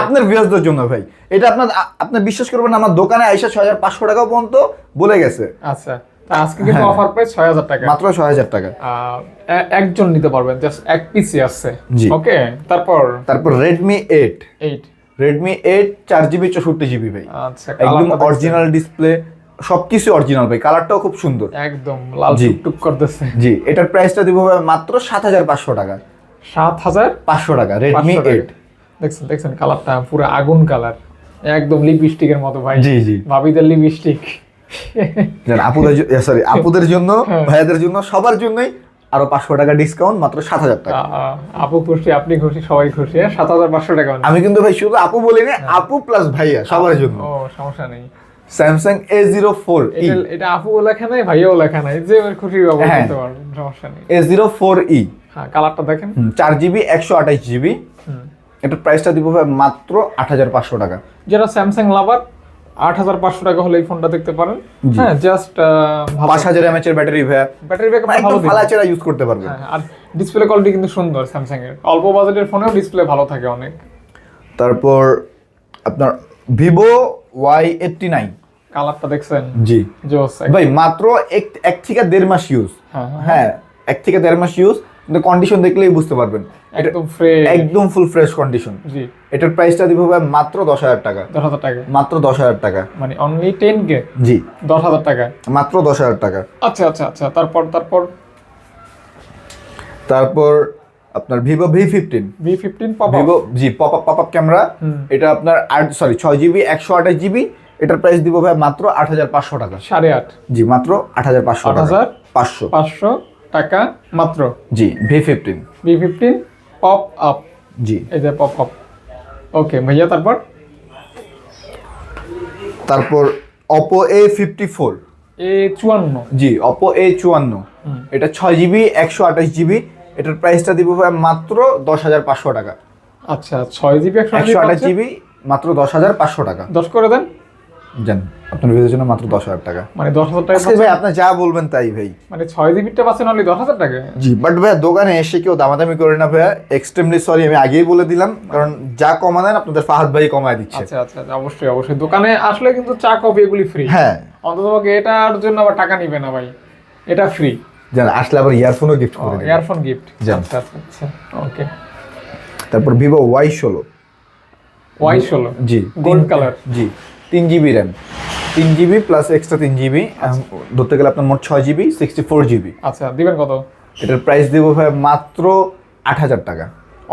Speaker 2: আপনার ভিউয়ারদের জন্য ভাই। এটা আপনার আপনি বিশ্বাস করবেন আমার দোকানে আইসা ছয় হাজার পাঁচশো টাকা পর্যন্ত বলে গেছে।
Speaker 1: আচ্ছা আজকে কিন্তু
Speaker 2: হ্যাঁ।
Speaker 1: অফার প্রাইস ছয় হাজার টাকা।
Speaker 2: মাত্র ছয় হাজার টাকা।
Speaker 1: একজন নিতে পারবেন জাস্ট এক পিসি আছে ওকে তারপর?
Speaker 2: তারপর Redmi eight
Speaker 1: eight
Speaker 2: Redmi eight চার জিবি চৌষট্টি জিবি ভাই।
Speaker 1: আচ্ছা
Speaker 2: একদম অরিজিনাল ডিসপ্লে সবকিছু অরিজিনাল ভাই। কালারটাও খুব সুন্দর।
Speaker 1: একদম লাল। টুকটুক করতেছে।
Speaker 2: জি এটার প্রাইসটা দিব মাত্র সাত হাজার পাঁচশো টাকা।
Speaker 1: সাত হাজার
Speaker 2: পাঁচশো টাকা রেডমি। এইট
Speaker 1: দেখছেন দেখছেন কালারটা পুরো আগুন কালার। একদম লিপস্টিকের মতো ভাই।
Speaker 2: জি জি।
Speaker 1: ভাবিদের লিপস্টিক
Speaker 2: আপুদের সরি আপুদের জন্য
Speaker 1: হ্যাঁ।
Speaker 2: ভাইয়াদের জন্য সবার জন্যই আরও পাঁচশো টাকা ডিসকাউন্ট মাত্র সাত হাজার টাকা।
Speaker 1: আপু খুশি আপনি খুশি সবাই খুশি হ্যাঁ? সাত হাজার পাঁচশো টাকা
Speaker 2: আমি কিন্তু ভাই শুধু আপু বলিনি আপু প্লাস ভাইয়া সবার জন্য।
Speaker 1: ও সমস্যা নেই।
Speaker 2: স্যামসাং এ জিরো ফোর
Speaker 1: এটা আপুও লেখা নাই ভাইয়াও লেখা নাই। যে খুশি ব্যবহার
Speaker 2: হ্যাঁ।
Speaker 1: করতে পারবেন সমস্যা নেই।
Speaker 2: এ জিরো ফোর ই
Speaker 1: হ্যাঁ কালারটা দেখেন।
Speaker 2: চার জিবি একশো আঠাশ জিবি এটার প্রাইসটা দিব মাত্র আট হাজার পাঁচশো টাকা।
Speaker 1: যারা স্যামসাং লাভার আট হাজার পাঁচশো টাকা হলে এই ফোনটা দেখতে পারেন। হ্যাঁ জাস্ট
Speaker 2: পাঁচ হাজার এমএচ এর ব্যাটারি ভাইয়া।
Speaker 1: ব্যাটারি ব্যাকআপ ভালো
Speaker 2: ফালাচেরা ইউজ করতে পারবেন
Speaker 1: আর ডিসপ্লে কোয়ালিটি কিন্তু সুন্দর স্যামসাং এর। অল্প বাজেটের ফোনেও ডিসপ্লে ভালো থাকে অনেক।
Speaker 2: তারপর আপনার ভিভো ওয়াই এইটটি নাইন
Speaker 1: কালারটা দেখছেন?
Speaker 2: জি।
Speaker 1: জোস।
Speaker 2: ভাই মাত্র এক এক থেকে দেড় মাস ইউজ
Speaker 1: হ্যাঁ হ্যাঁ,
Speaker 2: হ্যাঁ এক থেকে দেড় মাস ইউজ কন্ডিশন দেখলেই বুঝতে পারবেন।
Speaker 1: একদম ফ্রেশ
Speaker 2: একদম ফুল ফ্রেশ কন্ডিশন
Speaker 1: জি।
Speaker 2: এটার প্রাইসটা দিব ভাই মাত্র দশ হাজার টাকা।
Speaker 1: দশ হাজার টাকা।
Speaker 2: মাত্র দশ হাজার টাকা।
Speaker 1: মানে অনলি টেন কে
Speaker 2: জি।
Speaker 1: দশ হাজার টাকা।
Speaker 2: মাত্র দশ হাজার টাকা।
Speaker 1: আচ্ছা আচ্ছা আচ্ছা। তারপর তারপর?
Speaker 2: তারপর আপনার Vivo V fifteen
Speaker 1: V fifteen
Speaker 2: Vivo জি pop up pop up camera এটা আপনার আট সরি ছয় জিবি একশো আঠাশ জিবি এটার প্রাইস দিব ভাই মাত্র আট হাজার পাঁচশো টাকা।
Speaker 1: সাড়ে আট।
Speaker 2: জি মাত্র আট হাজার পাঁচশো
Speaker 1: আট
Speaker 2: টাকা।
Speaker 1: হাজার?
Speaker 2: পাঁচশো।
Speaker 1: পাঁচশো। টাকা মাত্র?
Speaker 2: জি V fifteen
Speaker 1: V fifteen pop up
Speaker 2: জি।
Speaker 1: এই যে পপ আপ ওকে ভাইয়া তারপর?
Speaker 2: তারপর Oppo A fifty four
Speaker 1: A চুয়ান্ন।
Speaker 2: জি অপো এ চুয়ান্ন।
Speaker 1: হুম।
Speaker 2: এটা ছয় জিবি একশো আঠাশ জিবি এটার প্রাইসটা দিব মাত্র দশ হাজার পাঁচশো টাকা।
Speaker 1: আচ্ছা ছয় জিবি একশো
Speaker 2: একশো আঠাশ জিবি মাত্র দশ হাজার পাঁচশো টাকা।
Speaker 1: দশ করে দেন।
Speaker 2: জান। আপনার ভিডিওর জন্য মাত্র দশ হাজার টাকা।
Speaker 1: মানে দশ হাজার টাকা
Speaker 2: ভাই আপনি যা বলবেন তাই ভাই।
Speaker 1: মানে ছয় জিবিটা পাচ্ছেন অনলি দশ হাজার টাকা?
Speaker 2: জি বাট ভাইয়া দোকানে এসে কেউ দামাদামি করে না ভাইয়া এক্সট্রিমলি সরি আমি আগেই বলে দিলাম। কারণ যা কমানেন আপনাদের ফাহাদ ভাই কমায় দিচ্ছে।
Speaker 1: আচ্ছা আচ্ছা আচ্ছা, অবশ্যই অবশ্যই। দোকানে আসলে কিন্তু চা কফি এগুলি ফ্রি
Speaker 2: হ্যাঁ।
Speaker 1: অন্ততপক্ষে এটার জন্য আবার টাকা নিবে না ভাই। এটা ফ্রি
Speaker 2: জান আসলে আবার ইয়ারফোনও গিফট করে
Speaker 1: ইয়ারফোন গিফট
Speaker 2: যান।
Speaker 1: আচ্ছা আচ্ছা আচ্ছা ওকে
Speaker 2: তারপর ভিভো ওয়াই ষোলো।
Speaker 1: ওয়াই ষোলো?
Speaker 2: জি
Speaker 1: গোল্ড কালার
Speaker 2: জি তিন জিবি র্যাম তিন জিবি প্লাস এক্সট্রা তিন জিবি ধরতে গেলে আপনার মোট ছয় জিবি সিক্সটি ফোর জিবি
Speaker 1: আচ্ছা দিবেন কত?
Speaker 2: এটার প্রাইস দেবো ভাই মাত্র আট হাজার টাকা।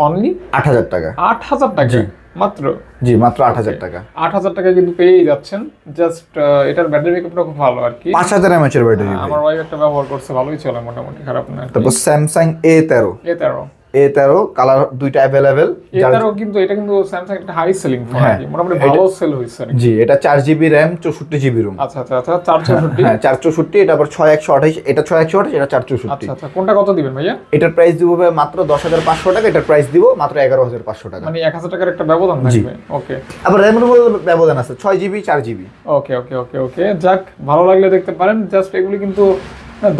Speaker 1: অনলি
Speaker 2: আট হাজার টাকা।
Speaker 1: আট হাজার টাকা?
Speaker 2: জি।
Speaker 1: মাত্র?
Speaker 2: জি মাত্র আট হাজার টাকা।
Speaker 1: আট হাজার টাকা কিন্তু পেয়েই যাচ্ছেন। জাস্ট এটার ব্যাটারি ব্যাকআপটা খুব ভালো আর কি।
Speaker 2: পাঁচ হাজার এমএচ এর ব্যাটারি
Speaker 1: আমার ওয়াইফ একটা ব্যবহার করছে ভালোই চলে মোটামুটি খারাপ না।
Speaker 2: তারপর স্যামসাং এ তেরো।
Speaker 1: এ তেরো।
Speaker 2: এ তেরো কালার দুইটা অ্যাভেলেবেল
Speaker 1: এ তেরো কিন্তু এটা কিন্তু স্যামসাং একটা হাই সেলিং ফোন
Speaker 2: হ্যাঁ।
Speaker 1: মোটামুটি ভালো সেল হয়েছে
Speaker 2: জি এটা চার জিবি র্যাম চৌষট্টি জিবি রুম
Speaker 1: আচ্ছা আচ্ছা আচ্ছা চার চৌষট্টি?
Speaker 2: হ্যাঁ চার চৌষট্টি এটা আবার ছয় একশো আঠাশ এটা ছয় একশো আঠাশ এটা চার চৌষট্টি।
Speaker 1: আচ্ছা আচ্ছা কোনটা কত দিবেন ভাইয়া?
Speaker 2: এটার প্রাইস দিব ভাই মাত্র দশ হাজার পাঁচশো টাকা এটার প্রাইস দিব মাত্র এগারো হাজার পাঁচশো টাকা।
Speaker 1: মানে এক হাজার টাকার একটা ব্যবধান। থাকবে ওকে।
Speaker 2: আবার র্যামের ব্যবধান আছে ছয় জিবি চার জিবি
Speaker 1: ওকে ওকে ওকে ওকে যাক ভালো লাগলে দেখতে পারেন জাস্ট এগুলি কিন্তু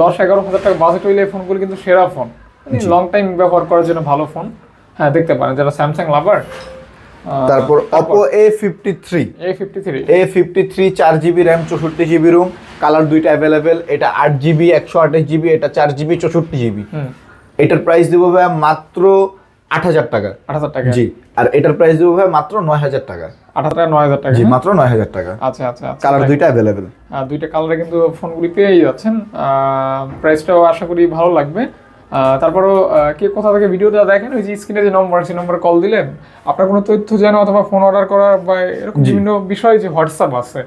Speaker 1: দশ এগারো হাজার টাকা বাজেট হইলে ফোনগুলি কিন্তু সেরা ফোন লং টাইম ব্যবহার করার জন্য ভালো ফোন হ্যাঁ দেখতে পারেন যারা স্যামসাং লাভার
Speaker 2: তারপর Oppo A fifty three
Speaker 1: A fifty three
Speaker 2: A fifty three চার জিবি র্যাম চৌষট্টি জিবি রুম কালার দুইটা অ্যাভেলেবেল এটা আট জিবি একশো আঠাশ জিবি এটা চার জিবি চৌষট্টি জিবি এটার প্রাইস দিব ভাই মাত্র আট হাজার টাকা।
Speaker 1: আট হাজার টাকা।
Speaker 2: জি আর এটার প্রাইস দেবো ভাই মাত্র নয় হাজার টাকা।
Speaker 1: আট হাজার টাকা নয় হাজার টাকা।
Speaker 2: জি মাত্র নয় হাজার টাকা।
Speaker 1: আচ্ছা আচ্ছা আচ্ছা।
Speaker 2: কালার দুইটা অ্যাভেলেবেল
Speaker 1: দুইটা কালারে কিন্তু ফোনগুলি পেয়েই যাচ্ছেন। প্রাইসটাও আশা করি ভালো লাগবে। তারপরও কে কোথা থেকে ভিডিওটা দেখেন ওই যে স্ক্রিনে যে নম্বর সেই নম্বরে কল দিলেন আপনার কোনো তথ্য জানো অথবা ফোন অর্ডার করার বা এরকম বিভিন্ন বিষয় যে হোয়াটসঅ্যাপ আছে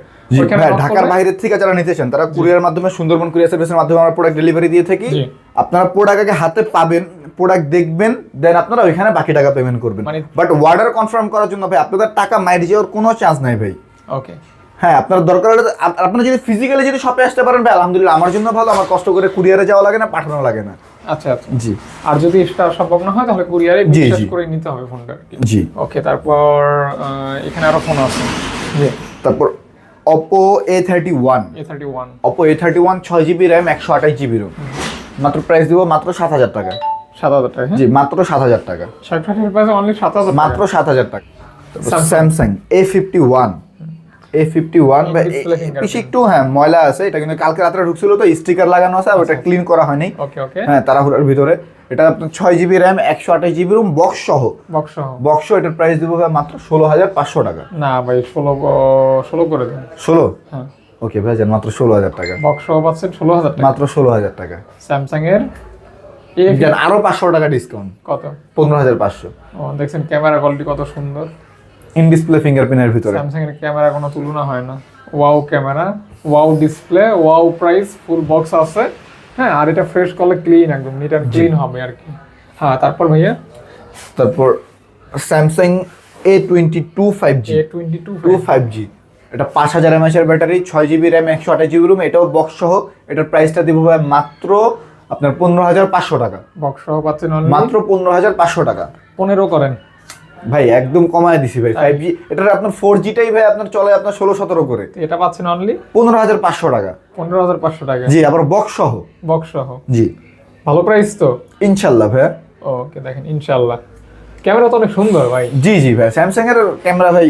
Speaker 2: ঢাকার বাইরের থেকে যারা নিতে চান তারা কুরিয়ার মাধ্যমে সুন্দরবন কুরিয়ার সার্ভিসের মাধ্যমে আমরা প্রোডাক্ট ডেলিভারি দিয়ে থাকি। আপনারা প্রোডাক্ট আগে হাতে পাবেন প্রোডাক্ট দেখবেন দেন আপনারা ওইখানে বাকি টাকা পেমেন্ট করবেন।
Speaker 1: মানে-
Speaker 2: বাট অর্ডার কনফার্ম করার জন্য ভাই আপনাদের টাকা মাইর যাওয়ার কোনো চান্স নাই ভাই।
Speaker 1: ওকে
Speaker 2: হ্যাঁ আপনার দরকার হলে আপ- আপনারা যদি ফিজিক্যালি যদি শপে আসতে পারেন ভাই আলহামদুলিল্লাহ আমার জন্য ভালো আমার কষ্ট করে কুরিয়ারে যাওয়া লাগে না পাঠানো লাগে না।
Speaker 1: আচ্ছা আচ্ছা।
Speaker 2: জি।
Speaker 1: আর যদি সেটা সম্ভব না হয় তাহলে কুরিয়ারে বিশ্বাস। করে নিতে হবে ফোনটা
Speaker 2: জি।
Speaker 1: ওকে তারপর এখানে আরও ফোন আছে। জি।
Speaker 2: তারপর থার্টি ওয়ান ছয় জিবি র্যাম একশো আঠাশ জিবি রোম মাত্র প্রাইস দিব মাত্র সাত হাজার টাকা।
Speaker 1: সাত হাজার টাকা হ্যাঁ?
Speaker 2: জি মাত্র সাত হাজার টাকা।
Speaker 1: ষাট ষাটের প্রাইস অনলি সাত হাজার
Speaker 2: মাত্র সাত হাজার টাকা।
Speaker 1: Samsung.
Speaker 2: Samsung A fifty one. বেশি একটু হ্যাঁ ময়লা আছে এটা কিন্তু কালকে রাত্রে ঢুকছিল তো স্টিকার লাগানো আছে আর ওটা ক্লিন করা হয়নি।
Speaker 1: ওকে ওকে।
Speaker 2: হ্যাঁ তাড়াহুড়ার ভিতরে। এটা আপনার ছয় জিবি র্যাম একশো আঠাশ জিবি রুম বক্স সহ।
Speaker 1: বক্স সহ।
Speaker 2: বক্স এটার প্রাইস দেবো মাত্র ষোলো হাজার পাঁচশো টাকা।
Speaker 1: না ভাই ষোলো ষোলো করে দেন।
Speaker 2: ষোলো?
Speaker 1: হ্যাঁ।
Speaker 2: ওকে ভাই যান মাত্র ষোলো হাজার টাকা।
Speaker 1: বক্স সহ পাচ্ছেন ষোলো হাজার
Speaker 2: মাত্র ষোলো হাজার টাকা।
Speaker 1: স্যামসাং এর
Speaker 2: আরও পাঁচশো টাকা ডিসকাউন্ট
Speaker 1: কত?
Speaker 2: পনেরো হাজার পাঁচশো।
Speaker 1: দেখছেন ক্যামেরা কোয়ালিটি কত সুন্দর।
Speaker 2: ইন ডিসপ্লে ফিঙ্গারপ্রিন্টের ভিতরে।
Speaker 1: স্যামসাং এর ক্যামেরা কোনো তুলনা হয় না। Wow camera wow display wow price full box আছে। হ্যাঁ আর এটা ফ্রেশ করলে ক্লিন একদম নিট অ্যান্ড ক্লিন হবে আর কি। হ্যাঁ তারপর ভাইয়া?
Speaker 2: তারপর Samsung A twenty two five G
Speaker 1: A twenty two
Speaker 2: two five G এটা পাঁচ হাজার এমএচ এর ব্যাটারি ছয় জিবি র্যাম একশো আঠাশ জিবি রুম এটাও বক্স সহ। এটার প্রাইসটা দিব ভাই মাত্র আপনার পনেরো হাজার পাঁচশো টাকা।
Speaker 1: বক্স সহ পাচ্ছেন
Speaker 2: মাত্র পনেরো হাজার পাঁচশো টাকা।
Speaker 1: পনেরো করেন।
Speaker 2: ভাই একদম কমায় দিছি ভাই। ফাইভ জি এটা আপনার ফোর জিটাই ভাই আপনার চলে আপনার ষোলো সতেরো করে।
Speaker 1: এটা পাচ্ছেন অনলি
Speaker 2: পনেরো হাজার পাঁচশো টাকা।
Speaker 1: পনেরো হাজার পাঁচশো টাকা।
Speaker 2: জি আবার বক্স সহ।
Speaker 1: বক্স সহ।
Speaker 2: জি।
Speaker 1: ভালো প্রাইস তো?
Speaker 2: ইনশাল্লাহ ভাইয়া।
Speaker 1: ওকে দেখেন ইনশাল্লাহ। ক্যামেরা তো অনেক সুন্দর ভাই।
Speaker 2: জি জি ভাই স্যামসাং এর ক্যামেরা ভাই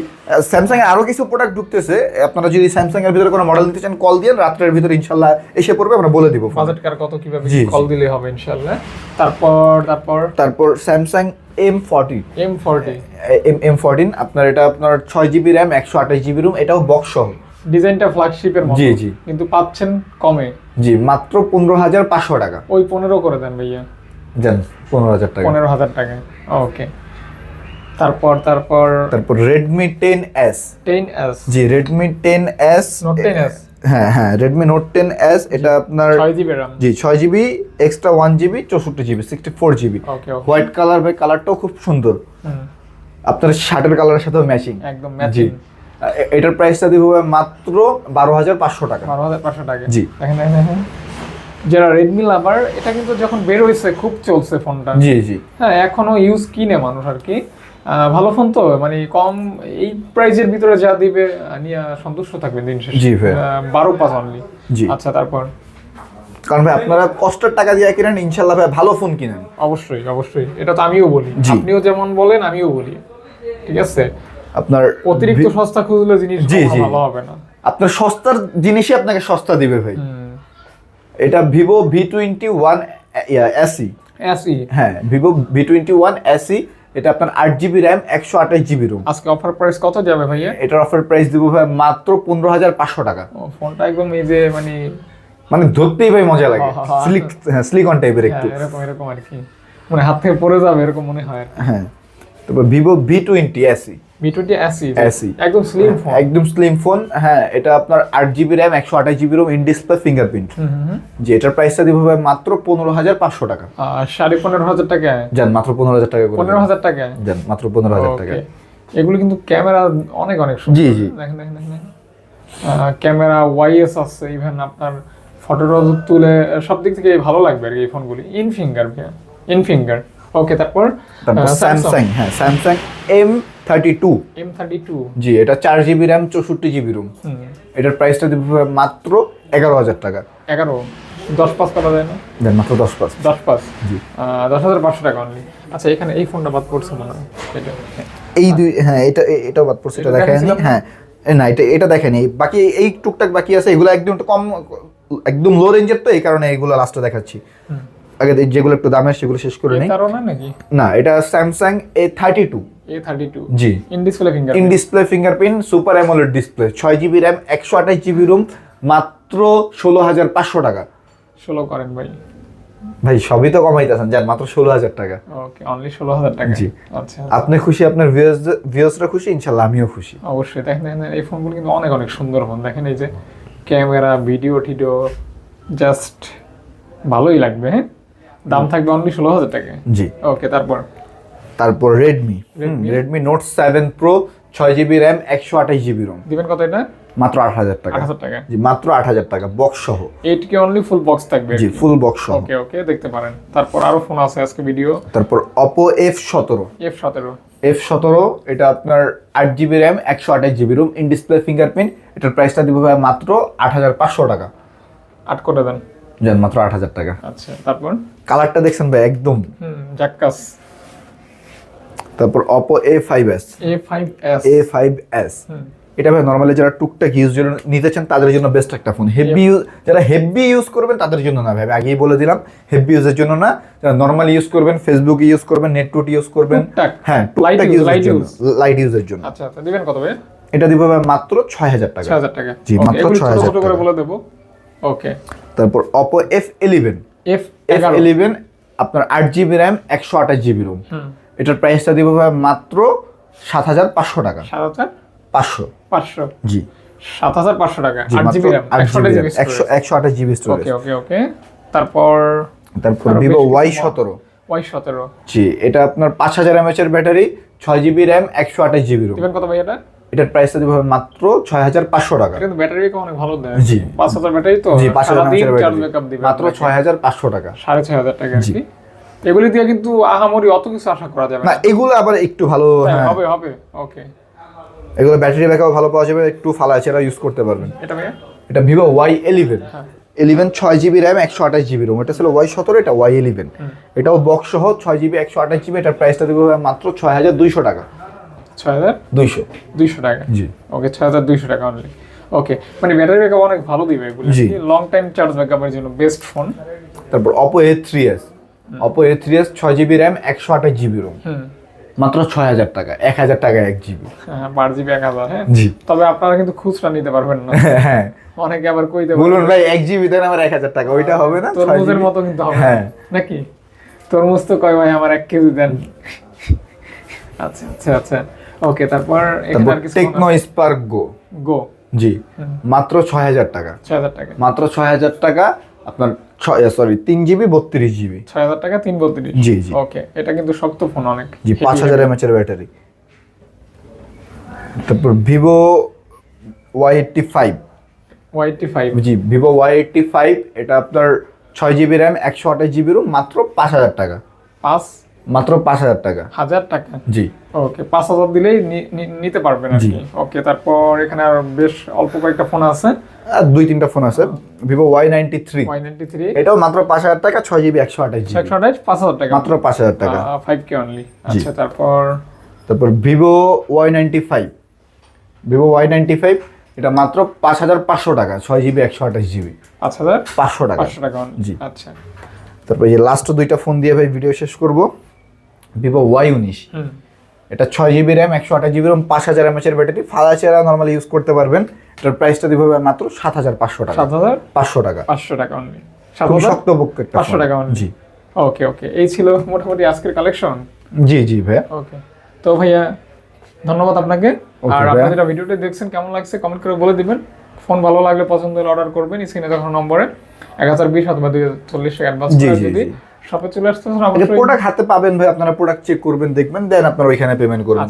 Speaker 2: স্যামসাং এর আরও কিছু প্রোডাক্ট ঢুকতেছে। আপনারা যদি স্যামসাং এর ভিতরে কোনো মডেল নিতে চান কল দিয়ে রাত্রের ভিতরে ইনশাল্লাহ এসে পড়বে আমরা বলে দিব
Speaker 1: বাজেট কার কত কীভাবে কল দিলে হবে ইনশাল্লাহ। তারপর তারপর?
Speaker 2: তারপর Samsung M forty
Speaker 1: M forty
Speaker 2: M M fourteen আপনার এটা আপনার ছয় জিবি র্যাম একশো আঠাশ জিবি রুম এটাও বক্স সহ।
Speaker 1: ডিজাইনটা ফ্ল্যাগশিপের মতো।
Speaker 2: জি, জি।
Speaker 1: কিন্তু পাচ্ছেন কমে।
Speaker 2: জি মাত্র পনেরো হাজার পাঁচশো টাকা।
Speaker 1: ওই পনেরো করে দেন ভাইয়া।
Speaker 2: জান পনেরো হাজার টাকা।
Speaker 1: পনেরো হাজার টাকা ওকে তারপর তারপর
Speaker 2: তারপর Redmi ten S
Speaker 1: ten S
Speaker 2: জি Redmi ten S
Speaker 1: Note 10S
Speaker 2: হ্যাঁ হ্যাঁ রেডমি নোট টেন এস এটা আপনার
Speaker 1: ছয় জিবি র্যাম
Speaker 2: জি ছয় জিবি এক্সট্রা ওয়ান জিবি চৌষট্টি GB sixty four GB white colour ভাই কালারটাও খুব সুন্দর। আপনার শার্টের কালারের সাথেও ম্যাচিং
Speaker 1: একদম ম্যাচিং
Speaker 2: এটার প্রাইসটা দিব মাত্র বারো হাজার পাঁচশো টাকা।
Speaker 1: বারো হাজার পাঁচশো টাকা।
Speaker 2: জি।
Speaker 1: দেখেন দেখেন। যারা রেডমি লাভার এটা কিন্তু যখন বের হয়েছে খুব চলছে ফোনটা।
Speaker 2: জি জি।
Speaker 1: হ্যাঁ এখনও ইউজ কিনে মানুষ আর কি। আহ, ভালো ফোন তো মানে কম এই প্রাইজের ভিতরে যা দিবে নিয়ে সন্তুষ্ট থাকবেন দিন শেষে।
Speaker 2: জি ভাই।
Speaker 1: বারো পাঁচ অনলি
Speaker 2: জি।
Speaker 1: আচ্ছা তারপর?
Speaker 2: কারণ ভাই আপনারা কষ্টের টাকা দিয়ে কিনেন ইনশাল্লাহ ভাই ভালো ফোন কিনেন।
Speaker 1: অবশ্যই অবশ্যই। এটা তো আমিও বলি। আপনিও যেমন বলেন আমিও বলি। ঠিক আছে?
Speaker 2: আপনার
Speaker 1: অতিরিক্ত সস্তা খুঁজলে জিনিস
Speaker 2: জি, জি।
Speaker 1: ভালো হবে না।
Speaker 2: আপনার সস্তার জিনিসই আপনাকে সস্তা দিবে ভাই।
Speaker 1: হুম।
Speaker 2: এটা Vivo V twenty one SE
Speaker 1: SE
Speaker 2: হ্যাঁ Vivo V twenty one SE এটা আপনার আট জিবি র্যাম একশো আঠাশ জিবি রুম।
Speaker 1: আজকে অফার প্রাইস কত যাবে ভাইয়া?
Speaker 2: এটার অফার প্রাইস দিব ভাই মাত্র পনেরো হাজার পাঁচশো টাকা।
Speaker 1: ফোনটা একদম এই যে মানে
Speaker 2: মানে ধরতেই ভাই মজা লাগে।
Speaker 1: হ্যাঁ, হ্যাঁ, হ্যাঁ।
Speaker 2: স্লিক হ্যাঁ স্লিক অন টাইপের
Speaker 1: হ্যাঁ,
Speaker 2: একটু
Speaker 1: এরকম এরকম আর কি। মানে হাত থেকে পড়ে যাবে এরকম মনে হয়
Speaker 2: হ্যাঁ তারপর Vivo V twenty SE
Speaker 1: B twenty SE
Speaker 2: SE
Speaker 1: একদম স্লিম ফোন
Speaker 2: একদম স্লিম ফোন হ্যাঁ এটা আপনার আট জিবি র্যাম একশো আঠাশ GB ROM in display fingerprint যে এটার প্রাইসটা দিব ভাই মাত্র পনেরো হাজার পাঁচশো টাকা।
Speaker 1: আর সাড়ে পনেরো হাজার টাকা
Speaker 2: যান মাত্র পনেরো হাজার টাকা করে
Speaker 1: পনেরো
Speaker 2: দেন।
Speaker 1: হাজার টাকা
Speaker 2: যান মাত্র পনেরো হাজার টাকা
Speaker 1: এগুলো কিন্তু ক্যামেরা অনেক অনেক সুন্দর।
Speaker 2: জি, জি।
Speaker 1: দেখেন দেখেন দেখেন ক্যামেরা ওয়াইএস আছে ইভেন আপনার ফটো তুলে সব দিক থেকে ভালো লাগবে আর কি এই ফোনগুলি in finger in finger okay তারপর
Speaker 2: তারপর স্যামসাং হ্যাঁ Samsung M thirty two
Speaker 1: M thirty two
Speaker 2: জি এটা চার জিবি র্যাম চৌষট্টি জিবি রুম এটার প্রাইসটা দিব মাত্র এগারো হাজার টাকা।
Speaker 1: এগারো। দশ পাঁচ করা যায় না?
Speaker 2: দেন মাত্র দশ পাঁচ।
Speaker 1: দশ পাঁচ?
Speaker 2: জি।
Speaker 1: দশ হাজার পাঁচশো টাকা অনলি আচ্ছা এখানে এই ফোনটা বাদ পড়ছে মনে হয়।
Speaker 2: এই দুই হ্যাঁ এটা এটাও বাদ পড়ছে এটা
Speaker 1: এটা
Speaker 2: দেখায়নি। হ্যাঁ। না এটা এটা দেখেনি বাকি এই টুকটাক বাকি আছে এগুলো একদম একটু কম একদম লো রেঞ্জের তো এই কারণে এগুলো লাস্টে দেখাচ্ছি। আগে যেগুলো একটু দামের সেগুলো শেষ করে নেই। না এটা Samsung A thirty two
Speaker 1: A thirty two
Speaker 2: G
Speaker 1: in display finger
Speaker 2: in display fingerprint super AMOLED display GB RAM একশো আঠাশ জিবি রুম মাত্র ষোলো হাজার পাঁচশো টাকা।
Speaker 1: ষোলো করেন ভাই।
Speaker 2: ভাই সবই তো কমাইতেছেন যান মাত্র ষোলো হাজার টাকা।
Speaker 1: ওকে অনলি ষোলো হাজার টাকা।
Speaker 2: জি।
Speaker 1: আচ্ছা
Speaker 2: আপনি খুশি আপনার ভিউয়ার্স ভিউয়ার্সরা খুশি? ইনশাল্লাহ আমিও খুশি।
Speaker 1: অবশ্যই দেখেন এই ফোনগুলো কিন্তু অনেক অনেক সুন্দর ফোন দেখেন এই যে ক্যামেরা ভিডিও টিডিও জাস্ট ভালোই লাগবে হ্যাঁ? দাম থাকবে অনলি ষোলো হাজার টাকা।
Speaker 2: জি।
Speaker 1: ওকে তারপর?
Speaker 2: তারপর Redmi Redmi Note seven Pro ছয় জিবি র্যাম একশো আঠাশ জিবি রোম
Speaker 1: দিবেন কত এটা?
Speaker 2: মাত্র আট হাজার টাকা।
Speaker 1: টাকা।
Speaker 2: জি মাত্র আট হাজার টাকা। বক্স সহ।
Speaker 1: Eight K only full box থাকবে?
Speaker 2: জি ফুল বক্স সহ।
Speaker 1: ওকে ওকে দেখতে পারেন। তারপর আরও ফোন আছে আজকে ভিডিও
Speaker 2: তারপর অপো এফ সতেরো।
Speaker 1: এফ সতেরো।
Speaker 2: এফ সতেরো এটা আপনার আট জিবি র্যাম একশো আঠাশ GB ROM in display fingerprint এটার প্রাইসটা দিব ভাই মাত্র আট হাজার পাঁচশো টাকা।
Speaker 1: আট করে দেন।
Speaker 2: যান মাত্র আট হাজার টাকা।
Speaker 1: আচ্ছা তারপর?
Speaker 2: কালারটা দেখছেন ভাই একদম।
Speaker 1: জাক্কাস।
Speaker 2: তারপর Oppo A five S
Speaker 1: A five S
Speaker 2: A five S এটা ভাই নর্মালি যারা টুকটাক ইউজ নিতে চান তাদের জন্য বেস্ট একটা ফোন হেভি ইউজ যারা হেভি ইউজ করবেন তাদের জন্য না ভাই। আমি আগেই বলে দিলাম হেভি ইউজের জন্য না। যারা নর্মালি ইউজ করবেন ফেসবুক ইউজ করবেন নেটটুট ইউজ করবেন। হ্যাঁ টুকটাক জন্য
Speaker 1: use।
Speaker 2: লাইট ইউজের জন্য।
Speaker 1: আচ্ছা আচ্ছা দিবেন কত ভাই?
Speaker 2: এটা দিব ভাই মাত্র ছয় হাজার টাকা।
Speaker 1: ছয় হাজার টাকা।
Speaker 2: জি, মাত্র
Speaker 1: এগুলি ছোট
Speaker 2: 6,000
Speaker 1: ছোট করে বলে দেবো। ওকে
Speaker 2: তারপর Oppo F eleven
Speaker 1: F
Speaker 2: F eleven আপনার আট জিবি র্যাম একশো আঠাশ জিবি রুম
Speaker 1: হুম।
Speaker 2: এটার প্রাইসটা দিব মাত্র সাত হাজার পাঁচশো টাকা।
Speaker 1: সাত হাজার
Speaker 2: পাঁচশো।
Speaker 1: পাঁচশো?
Speaker 2: জি।
Speaker 1: সাত হাজার পাঁচশো টাকা একশো
Speaker 2: আঠাশ জিবি স্টোরেজ
Speaker 1: ওকে ওকে ওকে। তারপর
Speaker 2: তারপর ভিভো ওয়াই সতেরো।
Speaker 1: ওয়াই সতেরো।
Speaker 2: জি এটা আপনার পাঁচ হাজার এমএচ এর ব্যাটারি ছয় জিবি র্যাম একশো আঠাশ জিবি রুম
Speaker 1: কত ভাই এটা?
Speaker 2: এটার প্রাইসটা দিব মাত্র ছয় হাজার পাঁচশো টাকা।
Speaker 1: কিন্তু ব্যাটারি অনেক ভালো দেয়।
Speaker 2: জি।
Speaker 1: পাঁচ হাজার ব্যাটারি তো
Speaker 2: জি পাঁচ হাজার ব্যাটারি। মাত্র ছয় হাজার পাঁচশো টাকা।
Speaker 1: সাড়ে ছয় হাজার টাকা
Speaker 2: জি।
Speaker 1: এগুলি দিয়ে কিন্তু আহামরি অত কিছু আশা করা যাবে
Speaker 2: না এগুলো আবার একটু ভালো
Speaker 1: হ্যাঁ,
Speaker 2: হ্যাঁ।
Speaker 1: হবে হবে ওকে
Speaker 2: এগুলো ব্যাটারি ব্যাকআপ ভালো পাওয়া যাবে একটু ফালা আছে ইউজ করতে পারবেন।
Speaker 1: এটা ভাইয়া?
Speaker 2: এটা ভিভো ওয়াই ইলেভেন
Speaker 1: হ্যাঁ।
Speaker 2: ইলেভেন ছয় জিবি র্যাম একশো আঠাশ জিবি রোম এটা ছিল ওয়াই সতেরো এটা ওয়াই ইলেভেন এটাও বক্স সহ ছয় জিবি একশো আঠাশ জিবি এটার প্রাইসটা দেবো মাত্র ছয় হাজার দুইশো টাকা।
Speaker 1: ছয় হাজার?
Speaker 2: দুইশো।
Speaker 1: দুইশো টাকা?
Speaker 2: জি।
Speaker 1: ওকে ছয় হাজার দুইশো টাকা অনলি ওকে মানে ব্যাটারি ব্যাকআপ অনেক ভালো দিবে এগুলো। লং টাইম চার্জ ব্যাকআপের জন্য বেস্ট ফোন
Speaker 2: তারপর Oppo A three S Oppo A three S ছয় জিবি র্যাম একশো আঠাশ জিবি রোম মাত্র ছয় হাজার টাকা এক হাজার টাকা এক জিবি
Speaker 1: হ্যাঁ বারো জিবি এক হাজার হ্যাঁ।
Speaker 2: জি।
Speaker 1: তবে আপনারা কিন্তু খুচরা নিতে পারবেন না।
Speaker 2: হ্যাঁ
Speaker 1: অনেকে আবার কইতে
Speaker 2: বলুন ভাই এক জিবি দেন আমার এক হাজার টাকা ওইটা হবে না?
Speaker 1: তরমুজের মতো কিন্তু হবে
Speaker 2: হ্যাঁ।
Speaker 1: নাকি? তরমুজ তো কয় ভাই আমার এক কেজি দেন। আচ্ছা আচ্ছা আচ্ছা। ওকে তারপর
Speaker 2: টেকনো স্পার্ক গো
Speaker 1: গো
Speaker 2: জি। মাত্র ছয় হাজার টাকা।
Speaker 1: ছয় হাজার টাকা।
Speaker 2: মাত্র ছয় হাজার টাকা আপনার ছয় সরি তিন জিবি বত্রিশ জিবি
Speaker 1: ছয় হাজার টাকা তিন বত্রিশ
Speaker 2: জি, জি।
Speaker 1: ওকে এটা কিন্তু শক্ত ফোন অনেক।
Speaker 2: জি পাঁচ হাজার এমএচ এর ব্যাটারি তারপর Vivo Y eighty five
Speaker 1: YT five
Speaker 2: G Vivo Y eighty five এটা আপনার ছয় জিবি র্যাম একশো আঠাশ জিবি রুম মাত্র পাঁচ হাজার টাকা।
Speaker 1: পাঁচ?
Speaker 2: মাত্র পাঁচ হাজার টাকা।
Speaker 1: হাজার টাকা?
Speaker 2: জি।
Speaker 1: ওকে পাঁচ হাজার দিলেই নিতে পারবেন আর
Speaker 2: জি।
Speaker 1: কি। ওকে তারপর এখানে আর বেশ অল্প কয়েকটা ফোন আছে।
Speaker 2: দুই তিনটা ফোন আছে। ভিভো ওয়াই নাইনটি থ্রি এটাও মাত্র পাঁচ হাজার টাকা ছয় জিবি একশো আঠাশ জিবি
Speaker 1: একশো আঠাশ পাঁচ হাজার টাকা।
Speaker 2: মাত্র পাঁচ হাজার টাকা।
Speaker 1: ফাইভ কে অনলি আচ্ছা তারপর?
Speaker 2: তারপর Vivo Y ninety five Vivo Y ninety five এটা মাত্র পাঁচ হাজার পাঁচশো টাকা ছয় জিবি একশো আঠাশ জিবি
Speaker 1: পাঁচ হাজার
Speaker 2: পাঁচশো টাকা।
Speaker 1: পাঁচশো টাকা
Speaker 2: জি।
Speaker 1: আচ্ছা।
Speaker 2: তারপর এই যে লাস্ট দুইটা ফোন দিয়ে ভাই ভিডিও শেষ করব। ভিভো ওয়াই উনিশ
Speaker 1: হুম।
Speaker 2: এটা ছয় জিবি র্যাম একশো আঠাশ জিবি র্যাম পাঁচ হাজার এমএচের ব্যাটারি ফালা চেরা নর্মালি ইউজ করতে পারবেন। এটার প্রাইসটা দিব মাত্র সাত হাজার পাঁচশো টাকা।
Speaker 1: সাত হাজার
Speaker 2: পাঁচশো টাকা।
Speaker 1: পাঁচশো টাকা অনলি
Speaker 2: খুব
Speaker 1: হাজার? পাঁচশো টাকা only।
Speaker 2: জি।
Speaker 1: ওকে ওকে এই ছিল মোটামুটি আজকের কালেকশন
Speaker 2: জি জি ভাইয়া।
Speaker 1: ওকে তো ভাইয়া ধন্যবাদ আপনাকে। আর আপনারা দেখছেন কেমন লাগছে কমেন্ট করে বলে দিবেন। ফোন ভালো লাগলে পছন্দ হলে অর্ডার করবেন স্ক্রিনে দেখো নম্বরে। এক হাজার বিশ অথবা দুই চল্লিশ অ্যাডভান্স যদি। শপে চলে
Speaker 2: আসতেছেন
Speaker 1: অবশ্যই
Speaker 2: প্রোডাক্ট হাতে পাবেন ভাই আপনারা প্রোডাক্ট চেক করবেন দেখবেন দেন আপনারা ওইখানে পেমেন্ট করবেন।